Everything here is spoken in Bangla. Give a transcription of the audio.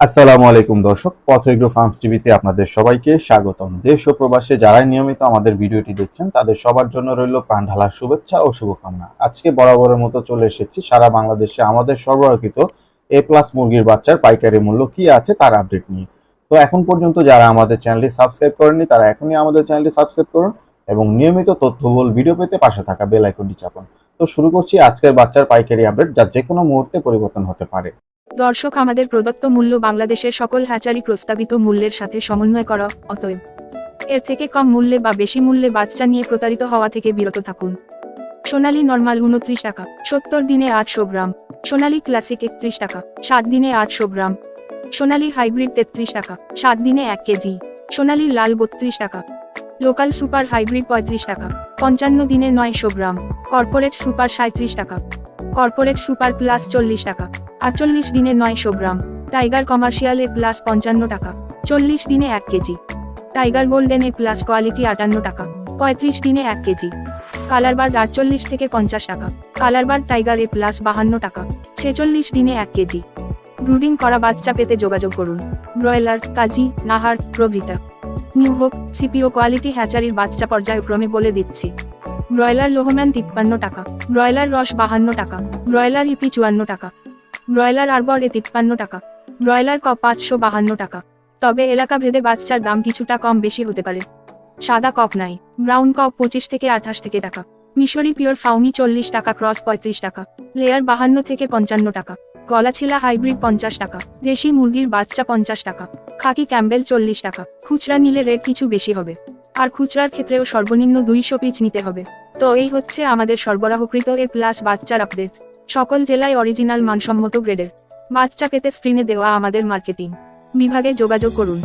আসসালামু আলাইকুম দর্শক, পথএগ্রো ফার্মস টিভিতে আপনাদের সবাইকে স্বাগতম। দেশ ও প্রবাসে যারাই নিয়মিত আমাদের ভিডিওটি দেখছেন, তাদের সবার জন্য রইল প্রাণ ঢালার শুভেচ্ছা ও শুভকামনা। আজকে বরাবরের মতো চলে এসেছি সারা বাংলাদেশে আমাদের সরবরাহকৃত এ প্লাস মুরগির বাচ্চার পাইকারি মূল্য কি আছে তার আপডেট নিয়ে। তো এখন পর্যন্ত যারা আমাদের চ্যানেলটি সাবস্ক্রাইব করেননি, তারা এখনই আমাদের চ্যানেলটি সাবস্ক্রাইব করুন এবং নিয়মিত তথ্যবহুল ভিডিও পেতে পাশে থাকা বেল আইকনটি চাপুন। তো শুরু করছি আজকের বাচ্চার পাইকারি আপডেট যা যে কোনো মুহূর্তে পরিবর্তন হতে পারে। দর্শক, আমাদের প্রদত্ত মূল্য বাংলাদেশের সকল হ্যাচারি প্রস্তাবিত মূল্যের সাথে সমন্বয় করা, অতএব এর থেকে কম মূল্যে বা বেশি মূল্যে বাচ্চা নিয়ে প্রতারিত হওয়া থেকে বিরত থাকুন। সোনালী নর্মাল উনত্রিশ টাকা, সত্তর দিনে আটশো গ্রাম। সোনালী ক্লাসিক একত্রিশ টাকা সাত দিনে আটশো গ্রাম। সোনালী হাইব্রিড তেত্রিশ টাকা সাত দিনে এক কেজি। সোনালী লাল বত্রিশ টাকা লোকাল সুপার হাইব্রিড পঁয়ত্রিশ টাকা, পঞ্চান্ন দিনে নয়শো গ্রাম, কর্পোরেট সুপার সাঁত্রিশ টাকা, কর্পোরেট সুপার প্লাস চল্লিশ টাকা, আটচল্লিশ দিনে নয়শো gram, Tiger commercial A plus পঞ্চান্ন টাকা, চল্লিশ দিনে এক KG, Tiger golden A plus quality আটান্ন টাকা, পঁয়ত্রিশ দিনে এক কেজি কালারবার আটচল্লিশ থেকে পঞ্চাশ টাকা, colour colour bar Tiger A plus বাহান্ন টাকা, ছেচল্লিশ দিনে এক কেজি। ব্রুডিং করা বাচ্চা পেতে যোগাযোগ করুন। ব্রয়লার, কাজী, নাহার, প্রভৃতা। নিউ হোপ, সিপিও কোয়ালিটি হ্যাচারির বাচ্চা পর্যায়ক্রমে বলে দিচ্ছি। ব্রয়লার লোহম্যান তিপ্পান্ন টাকা। ব্রয়লার রস বাহান্ন টাকা। ব্রয়লার ইপি চুয়ান্ন টাকা। ব্রয়লার আরবর তিপ্পান্ন টাকা। ব্রয়লার ক পাঁচশো বাহান্ন টাকা। তবে এলাকা ভেদে বাচ্চার দাম কিছুটা কম বেশি হতে পারে। সাদা কক নাই। ব্রাউন কক পঁচিশ থেকে আঠাশ থেকে টাকা। মিশরি পিওর ফাউমি চল্লিশ টাকা, ক্রস পঁয়ত্রিশ টাকা। লেয়ার বাহান্ন থেকে পঞ্চান্ন টাকা। গলাছিলা হাইব্রিড পঞ্চাশ টাকা, দেশি মুরগির বাচ্চা পঞ্চাশ টাকা, খাকি ক্যাম্বেল চল্লিশ টাকা, খুচরা নিলে রেট কিছু বেশি হবে। আর খুচরার ক্ষেত্রেও সর্বনিম্ন দুইশো পিস নিতে হবে। তো এই হচ্ছে আমাদের সরবরাহকৃত এ প্লাস বাচ্চার আপডেট। সকল জেলায় অরিজিনাল মানসম্মত গ্রেডের বাচ্চা পেতে স্ক্রিনে দেওয়া আমাদের মার্কেটিং বিভাগে যোগাযোগ করুন।